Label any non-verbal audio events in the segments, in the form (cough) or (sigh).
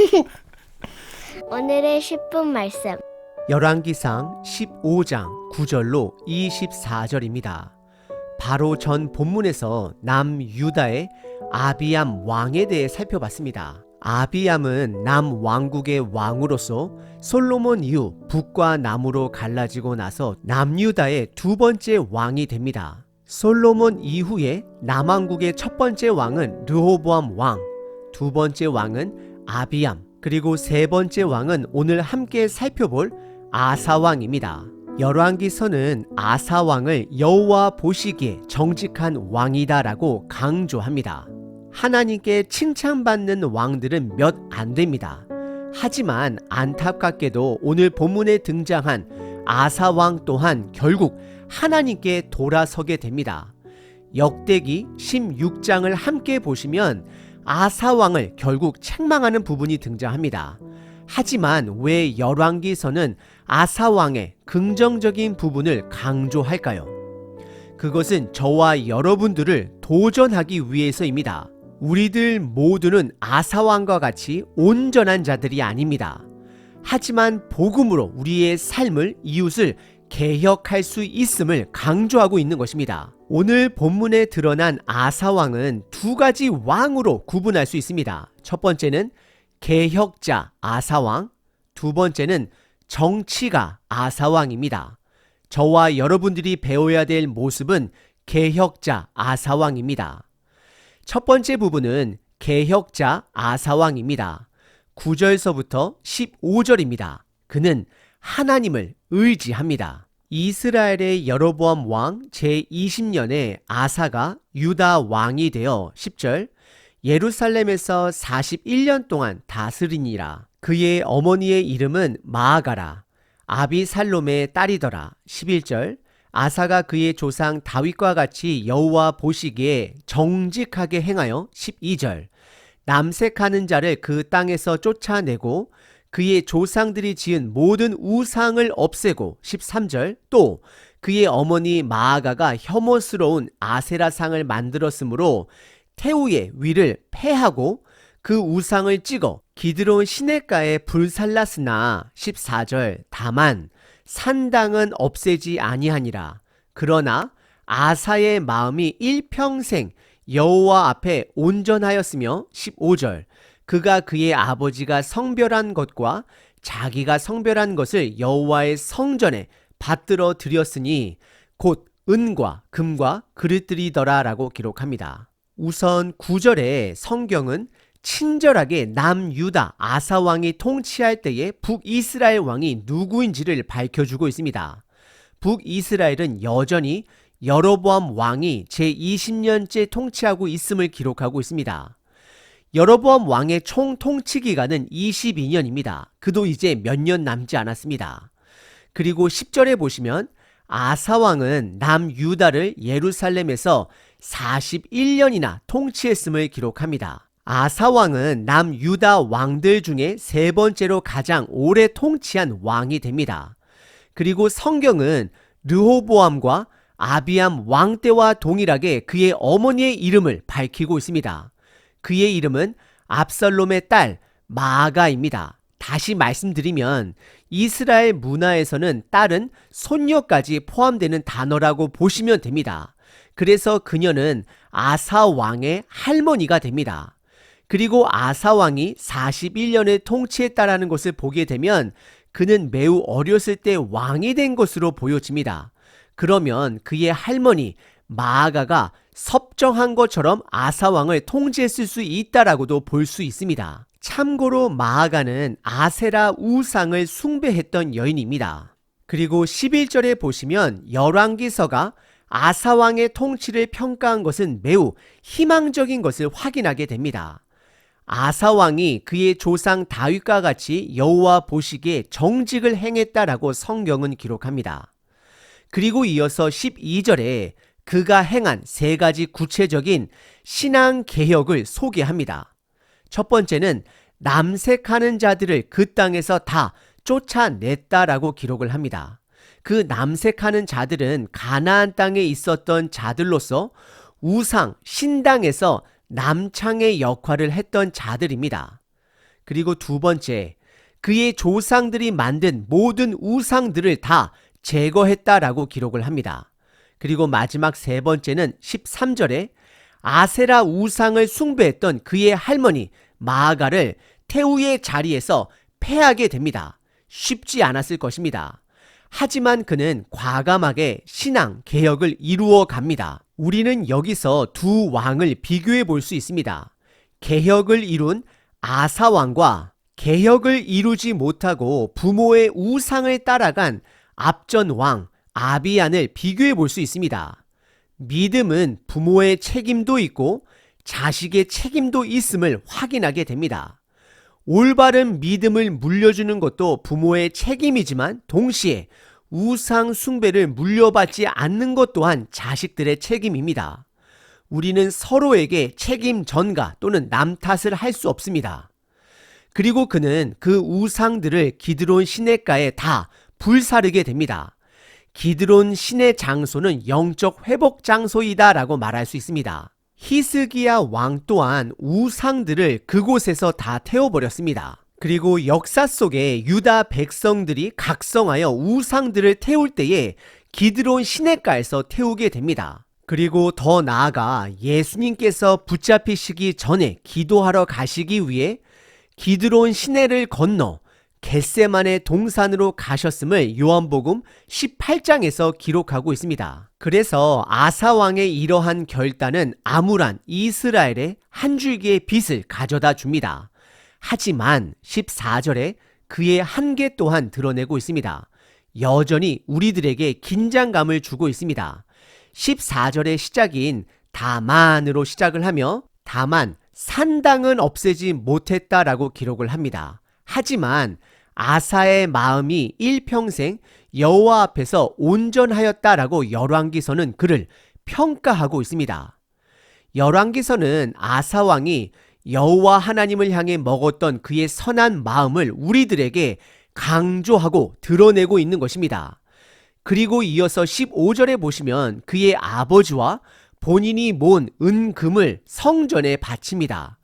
(laughs) 오늘의 10분 말씀. 열왕기상 15장 9절로 24절입니다. 바로 전 본문에서 남유다의 아비암 왕에 대해 살펴봤습니다. 아비암은 남 왕국의 왕으로서 솔로몬 이후 북과 남으로 갈라지고 나서 남유다의 두 번째 왕이 됩니다. 솔로몬 이후에 남왕국의 첫 번째 왕은 르호보암 왕, 두 번째 왕은 아비암, 그리고 세 번째 왕은 오늘 함께 살펴볼 아사왕입니다. 열왕기서는 아사왕을 여호와 보시기에 정직한 왕이다라고 강조합니다. 하나님께 칭찬받는 왕들은 몇 안 됩니다. 하지만 안타깝게도 오늘 본문에 등장한 아사왕 또한 결국 하나님께 돌아서게 됩니다. 역대기 16장을 함께 보시면 아사왕을 결국 책망하는 부분이 등장합니다. 하지만 왜 열왕기서는 아사왕의 긍정적인 부분을 강조할까요? 그것은 저와 여러분들을 도전하기 위해서입니다. 우리들 모두는 아사왕과 같이 온전한 자들이 아닙니다. 하지만 복음으로 우리의 삶을 이웃을 개혁할 수 있음을 강조하고 있는 것입니다. 오늘 본문에 드러난 아사왕은 두 가지 왕으로 구분할 수 있습니다. 첫 번째는 개혁자 아사왕, 두 번째는 정치가 아사왕입니다. 저와 여러분들이 배워야 될 모습은 개혁자 아사왕입니다. 첫 번째 부분은 개혁자 아사왕입니다. 9절서부터 15절입니다. 그는 하나님을 의지합니다. 이스라엘의 여로보암 왕 제20년에 아사가 유다 왕이 되어 10절 예루살렘에서 41년 동안 다스리니라. 그의 어머니의 이름은 마아가라. 아비살롬의 딸이더라. 11절 아사가 그의 조상 다윗과 같이 여호와 보시기에 정직하게 행하여 12절 남색하는 자를 그 땅에서 쫓아내고 그의 조상들이 지은 모든 우상을 없애고 13절 또 그의 어머니 마아가가 혐오스러운 아세라상을 만들었으므로 태우의 위를 패하고 그 우상을 찍어 기드론 시냇가에 불살랐으나 14절 다만 산당은 없애지 아니하니라. 그러나 아사의 마음이 일평생 여호와 앞에 온전하였으며 15절 그가 그의 아버지가 성별한 것과 자기가 성별한 것을 여호와의 성전에 받들어 드렸으니 곧 은과 금과 그릇들이더라라고 기록합니다. 우선 9절에 성경은 친절하게 남유다 아사 왕이 통치할 때에 북이스라엘 왕이 누구인지를 밝혀주고 있습니다. 북이스라엘은 여전히 여로보암 왕이 제20년째 통치하고 있음을 기록하고 있습니다. 여로보암 왕의 총 통치 기간은 22년입니다. 그도 이제 몇 년 남지 않았습니다. 그리고 10절에 보시면 아사 왕은 남유다를 예루살렘에서 41년이나 통치했음을 기록합니다. 아사 왕은 남유다 왕들 중에 세 번째로 가장 오래 통치한 왕이 됩니다. 그리고 성경은 르호보암과 아비암 왕 때와 동일하게 그의 어머니의 이름을 밝히고 있습니다. 그의 이름은 압살롬의 딸 마아가입니다. 다시 말씀드리면 이스라엘 문화에서는 딸은 손녀까지 포함되는 단어라고 보시면 됩니다. 그래서 그녀는 아사 왕의 할머니가 됩니다. 그리고 아사 왕이 41년을 통치했다라는 것을 보게 되면 그는 매우 어렸을 때 왕이 된 것으로 보여집니다. 그러면 그의 할머니 마아가가 섭정한 것처럼 아사 왕을 통치했을 수 있다라고도 볼 수 있습니다. 참고로 마아가는 아세라 우상을 숭배했던 여인입니다. 그리고 11절에 보시면 열왕기서가 아사 왕의 통치를 평가한 것은 매우 희망적인 것을 확인하게 됩니다. 아사 왕이 그의 조상 다윗과 같이 여호와 보시기에 정직을 행했다라고 성경은 기록합니다. 그리고 이어서 12절에 그가 행한 세 가지 구체적인 신앙 개혁을 소개합니다. 첫 번째는 남색하는 자들을 그 땅에서 다 쫓아냈다라고 기록을 합니다. 그 남색하는 자들은 가나안 땅에 있었던 자들로서 우상, 신당에서 남창의 역할을 했던 자들입니다. 그리고 두 번째, 그의 조상들이 만든 모든 우상들을 다 제거했다라고 기록을 합니다. 그리고 마지막 세 번째는 13절에 아세라 우상을 숭배했던 그의 할머니 마아가를 태우의 자리에서 패하게 됩니다. 쉽지 않았을 것입니다. 하지만 그는 과감하게 신앙 개혁을 이루어 갑니다. 우리는 여기서 두 왕을 비교해 볼 수 있습니다. 개혁을 이룬 아사 왕과 개혁을 이루지 못하고 부모의 우상을 따라간 앞전 왕 아비안을 비교해 볼 수 있습니다. 믿음은 부모의 책임도 있고 자식의 책임도 있음을 확인하게 됩니다. 올바른 믿음을 물려주는 것도 부모의 책임이지만 동시에 우상 숭배를 물려받지 않는 것 또한 자식들의 책임입니다. 우리는 서로에게 책임 전가 또는 남 탓을 할 수 없습니다. 그리고 그는 그 우상들을 기드론 시내가에 다 불사르게 됩니다. 기드론 신의 장소는 영적 회복 장소이다라고 말할 수 있습니다. 히스기야 왕 또한 우상들을 그곳에서 다 태워버렸습니다. 그리고 역사 속에 유다 백성들이 각성하여 우상들을 태울 때에 기드론 시내가에서 태우게 됩니다. 그리고 더 나아가 예수님께서 붙잡히시기 전에 기도하러 가시기 위해 기드론 시내를 건너 겟세만의 동산으로 가셨음을 요한복음 18장에서 기록하고 있습니다. 그래서 아사 왕의 이러한 결단은 암울한 이스라엘의 한 줄기의 빛을 가져다 줍니다. 하지만 14절에 그의 한계 또한 드러내고 있습니다. 여전히 우리들에게 긴장감을 주고 있습니다. 14절의 시작인 다만으로 시작을 하며 다만 산당은 없애지 못했다라고 기록을 합니다. 하지만 아사의 마음이 일평생 여호와 앞에서 온전하였다라고 열왕기서는 그를 평가하고 있습니다. 열왕기서는 아사 왕이 여호와 하나님을 향해 먹었던 그의 선한 마음을 우리들에게 강조하고 드러내고 있는 것입니다. 그리고 이어서 15절에 보시면 그의 아버지와 본인이 모은 은금을 성전에 바칩니다.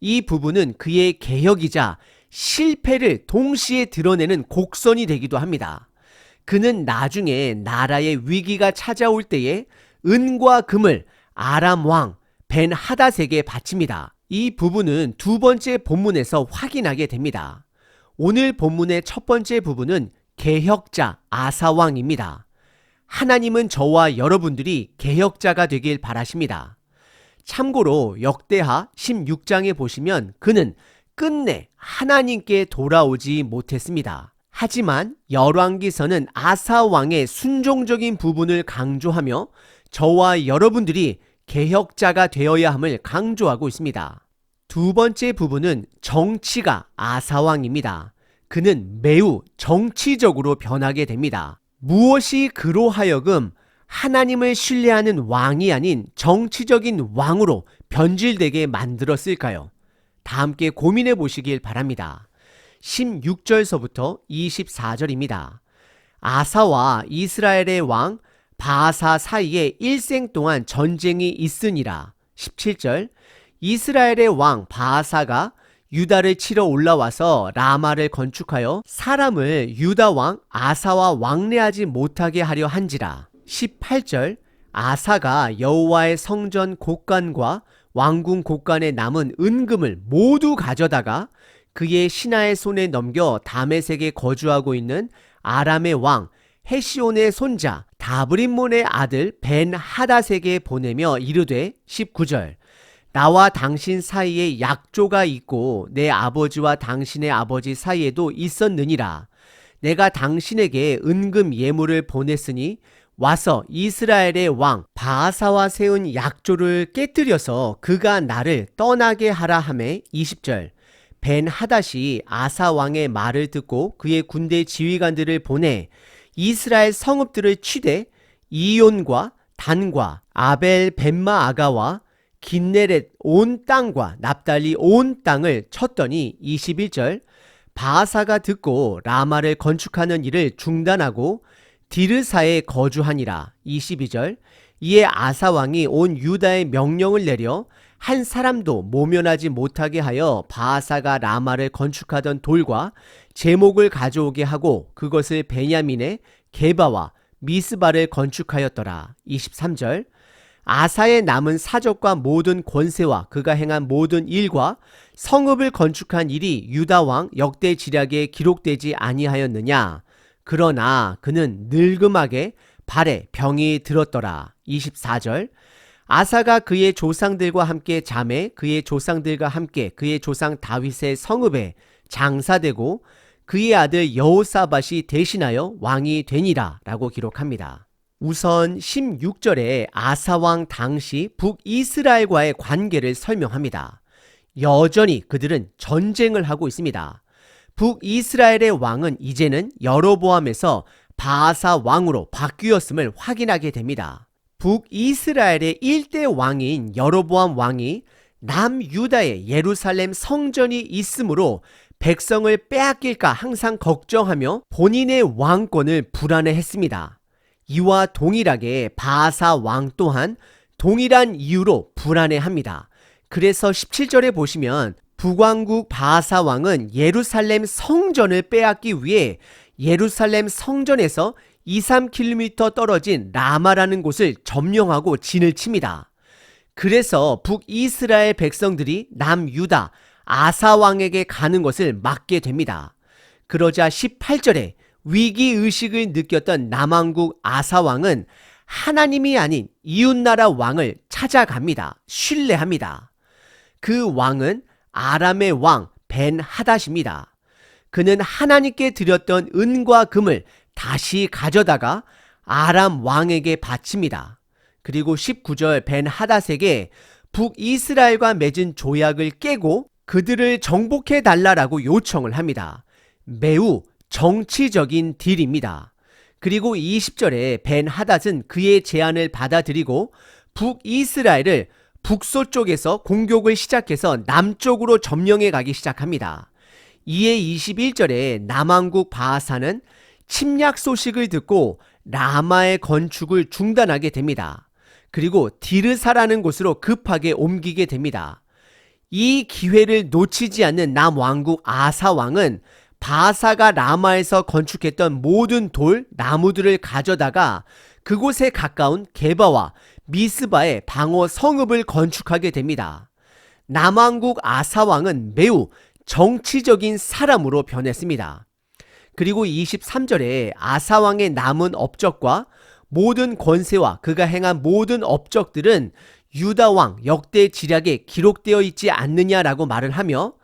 이 부분은 그의 개혁이자 실패를 동시에 드러내는 곡선이 되기도 합니다. 그는 나중에 나라의 위기가 찾아올 때에 은과 금을 아람 왕 벤 하닷에게 바칩니다. 이 부분은 두 번째 본문에서 확인하게 됩니다. 오늘 본문의 첫 번째 부분은 개혁자 아사왕입니다. 하나님은 저와 여러분들이 개혁자가 되길 바라십니다. 참고로 역대하 16장에 보시면 그는 끝내 하나님께 돌아오지 못했습니다. 하지만 열왕기서는 아사 왕의 순종적인 부분을 강조하며 저와 여러분들이 개혁자가 되어야 함을 강조하고 있습니다. 두 번째 부분은 정치가 아사 왕입니다. 그는 매우 정치적으로 변하게 됩니다. 무엇이 그로 하여금 하나님을 신뢰하는 왕이 아닌 정치적인 왕으로 변질되게 만들었을까요? 다 함께 고민해 보시길 바랍니다. 16절서부터 24절입니다. 아사와 이스라엘의 왕 바사 사이에 일생 동안 전쟁이 있으니라. 17절 이스라엘의 왕 바사가 유다를 치러 올라와서 라마를 건축하여 사람을 유다 왕 아사와 왕래하지 못하게 하려 한지라. 18절 아사가 여호와의 성전 곳간과 왕궁 곳간에 남은 은금을 모두 가져다가 그의 신하의 손에 넘겨 다메섹에 거주하고 있는 아람의 왕 헤시온의 손자 다브림몬의 아들 벤 하닷에게 보내며 이르되 19절 나와 당신 사이에 약조가 있고 내 아버지와 당신의 아버지 사이에도 있었느니라. 내가 당신에게 은금 예물을 보냈으니 와서 이스라엘의 왕 바하사와 세운 약조를 깨뜨려서 그가 나를 떠나게 하라 하매 20절. 벤 하닷이 아사 왕의 말을 듣고 그의 군대 지휘관들을 보내 이스라엘 성읍들을 치되 이온과 단과 아벨 벤마 아가와 긴네렛 온 땅과 납달리 온 땅을 쳤더니 21절. 바하사가 듣고 라마를 건축하는 일을 중단하고 디르사에 거주하니라. 22절. 이에 아사 왕이 온 유다에 명령을 내려 한 사람도 모면하지 못하게 하여 바하사가 라마를 건축하던 돌과 제목을 가져오게 하고 그것을 베냐민의 게바와 미스바를 건축하였더라. 23절. 아사의 남은 사적과 모든 권세와 그가 행한 모든 일과 성읍을 건축한 일이 유다 왕 역대 지략에 기록되지 아니하였느냐 그러나 그는 늙음하게 발에 병이 들었더라. 24절 아사가 그의 조상들과 함께 잠에 그의 조상들과 함께 그의 조상 다윗의 성읍에 장사되고 그의 아들 여호사밧이 대신하여 왕이 되니라 라고 기록합니다. 우선 16절에 아사왕 당시 북이스라엘과의 관계를 설명합니다. 여전히 그들은 전쟁을 하고 있습니다. 북이스라엘의 왕은 이제는 여로보암에서 바하사 왕으로 바뀌었음을 확인하게 됩니다. 북이스라엘의 일대 왕인 여로보암 왕이 남유다의 예루살렘 성전이 있으므로 백성을 빼앗길까 항상 걱정하며 본인의 왕권을 불안해했습니다. 이와 동일하게 바하사 왕 또한 동일한 이유로 불안해합니다. 그래서 17절에 보시면 북왕국 바하사 왕은 예루살렘 성전을 빼앗기 위해 예루살렘 성전에서 2, 3km 떨어진 라마라는 곳을 점령하고 진을 칩니다. 그래서 북이스라엘 백성들이 남유다 아사 왕에게 가는 것을 막게 됩니다. 그러자 18절에 위기 의식을 느꼈던 남왕국 아사 왕은 하나님이 아닌 이웃나라 왕을 찾아갑니다. 신뢰합니다. 그 왕은 아람의 왕 벤 하닷입니다. 그는 하나님께 드렸던 은과 금을 다시 가져다가 아람 왕에게 바칩니다. 그리고 19절 벤 하닷에게 북이스라엘과 맺은 조약을 깨고 그들을 정복해 달라라고 요청을 합니다. 매우 정치적인 딜입니다. 그리고 20절에 벤 하닷은 그의 제안을 받아들이고 북이스라엘을 북서쪽에서 공격을 시작해서 남쪽으로 점령해 가기 시작합니다. 이에 21절에 남왕국 바하사는 침략 소식을 듣고 라마의 건축을 중단하게 됩니다. 그리고 디르사라는 곳으로 급하게 옮기게 됩니다. 이 기회를 놓치지 않는 남왕국 아사왕은 바사가 라마에서 건축했던 모든 돌, 나무들을 가져다가 그곳에 가까운 게바와 미스바의 방어 성읍을 건축하게 됩니다. 남왕국 아사왕은 매우 정치적인 사람으로 변했습니다. 그리고 23절에 아사왕의 남은 업적과 모든 권세와 그가 행한 모든 업적들은 유다왕 역대 지략에 기록되어 있지 않느냐라고 말을 하며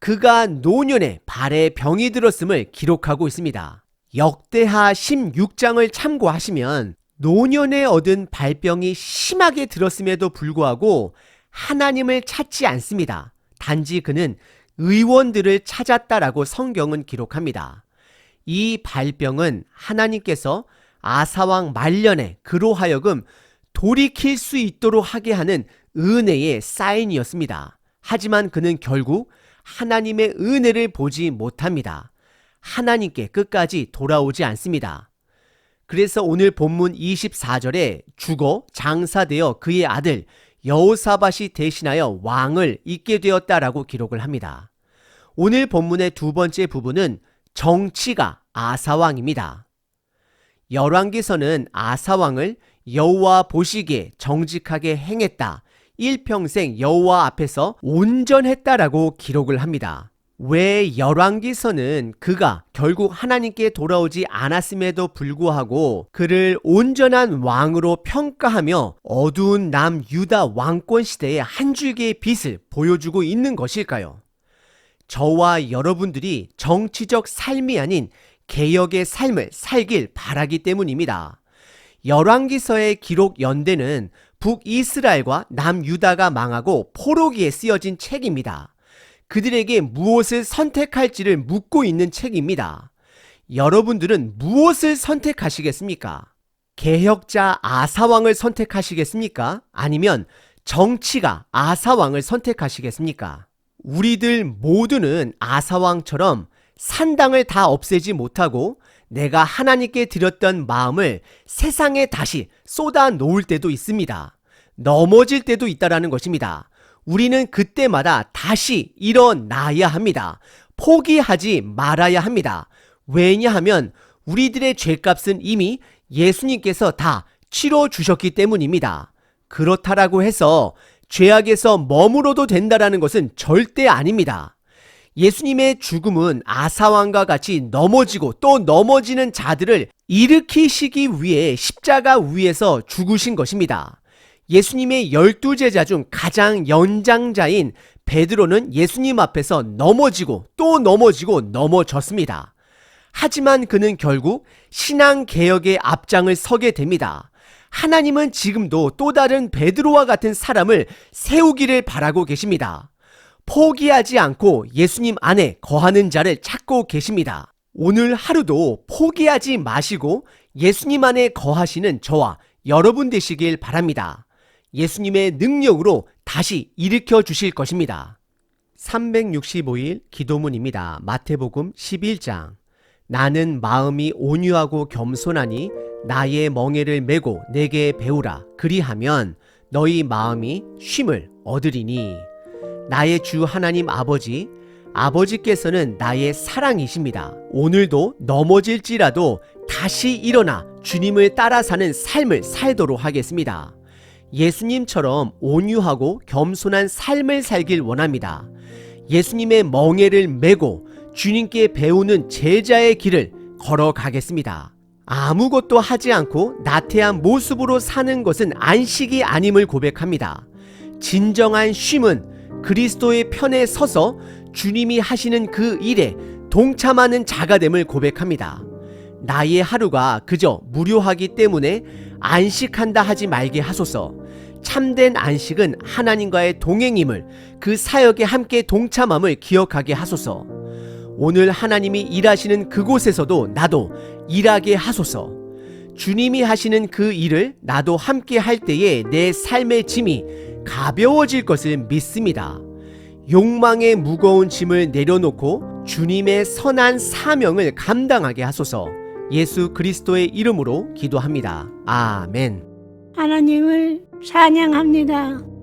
그가 노년에 발에 병이 들었음을 기록하고 있습니다. 역대하 16장을 참고하시면 노년에 얻은 발병이 심하게 들었음에도 불구하고 하나님을 찾지 않습니다. 단지 그는 의원들을 찾았다라고 성경은 기록합니다. 이 발병은 하나님께서 아사왕 말년에 그로 하여금 돌이킬 수 있도록 하게 하는 은혜의 사인이었습니다. 하지만 그는 결국 하나님의 은혜를 보지 못합니다. 하나님께 끝까지 돌아오지 않습니다. 그래서 오늘 본문 24절에 죽어 장사되어 그의 아들 여호사밧이 대신하여 왕을 잇게 되었다라고 기록을 합니다. 오늘 본문의 두 번째 부분은 정치가 아사왕입니다. 열왕기서는 아사왕을 여호와 보시기에 정직하게 행했다. 일평생 여호와 앞에서 온전했다라고 기록을 합니다. 왜 열왕기서는 그가 결국 하나님께 돌아오지 않았음에도 불구하고 그를 온전한 왕으로 평가하며 어두운 남 유다 왕권 시대의 한 줄기의 빛을 보여주고 있는 것일까요? 저와 여러분들이 정치적 삶이 아닌 개혁의 삶을 살길 바라기 때문입니다. 열왕기서의 기록 연대는 북이스라엘과 남유다가 망하고 포로기에 쓰여진 책입니다. 그들에게 무엇을 선택할지를 묻고 있는 책입니다. 여러분들은 무엇을 선택하시겠습니까? 개혁자 아사왕을 선택하시겠습니까? 아니면 정치가 아사왕을 선택하시겠습니까? 우리들 모두는 아사왕처럼 산당을 다 없애지 못하고 내가 하나님께 드렸던 마음을 세상에 다시 쏟아 놓을 때도 있습니다. 넘어질 때도 있다라는 것입니다. 우리는 그때마다 다시 일어나야 합니다. 포기하지 말아야 합니다. 왜냐하면 우리들의 죄값은 이미 예수님께서 다 치러 주셨기 때문입니다. 그렇다라고 해서 죄악에서 머무러도 된다라는 것은 절대 아닙니다. 예수님의 죽음은 아사왕과 같이 넘어지고 또 넘어지는 자들을 일으키시기 위해 십자가 위에서 죽으신 것입니다. 예수님의 열두 제자 중 가장 연장자인 베드로는 예수님 앞에서 넘어지고 또 넘어지고 넘어졌습니다. 하지만 그는 결국 신앙 개혁의 앞장을 서게 됩니다. 하나님은 지금도 또 다른 베드로와 같은 사람을 세우기를 바라고 계십니다. 포기하지 않고 예수님 안에 거하는 자를 찾고 계십니다. 오늘 하루도 포기하지 마시고 예수님 안에 거하시는 저와 여러분 되시길 바랍니다. 예수님의 능력으로 다시 일으켜 주실 것입니다. 365일 기도문입니다. 마태복음 11장. 나는 마음이 온유하고 겸손하니 나의 멍에를 메고 내게 배우라. 그리하면 너희 마음이 쉼을 얻으리니. 나의 주 하나님 아버지, 아버지께서는 나의 사랑이십니다. 오늘도 넘어질지라도 다시 일어나 주님을 따라 사는 삶을 살도록 하겠습니다. 예수님처럼 온유하고 겸손한 삶을 살길 원합니다. 예수님의 멍에를 메고 주님께 배우는 제자의 길을 걸어가겠습니다. 아무것도 하지 않고 나태한 모습으로 사는 것은 안식이 아님을 고백합니다. 진정한 쉼은 그리스도의 편에 서서 주님이 하시는 그 일에 동참하는 자가됨을 고백합니다. 나의 하루가 그저 무료하기 때문에 안식한다 하지 말게 하소서. 참된 안식은 하나님과의 동행임을 그 사역에 함께 동참함을 기억하게 하소서. 오늘 하나님이 일하시는 그곳에서도 나도 일하게 하소서. 주님이 하시는 그 일을 나도 함께 할 때에 내 삶의 짐이 가벼워질 것을 믿습니다. 욕망의 무거운 짐을 내려놓고 주님의 선한 사명을 감당하게 하소서. 예수 그리스도의 이름으로 기도합니다. 아멘. 하나님을 찬양합니다.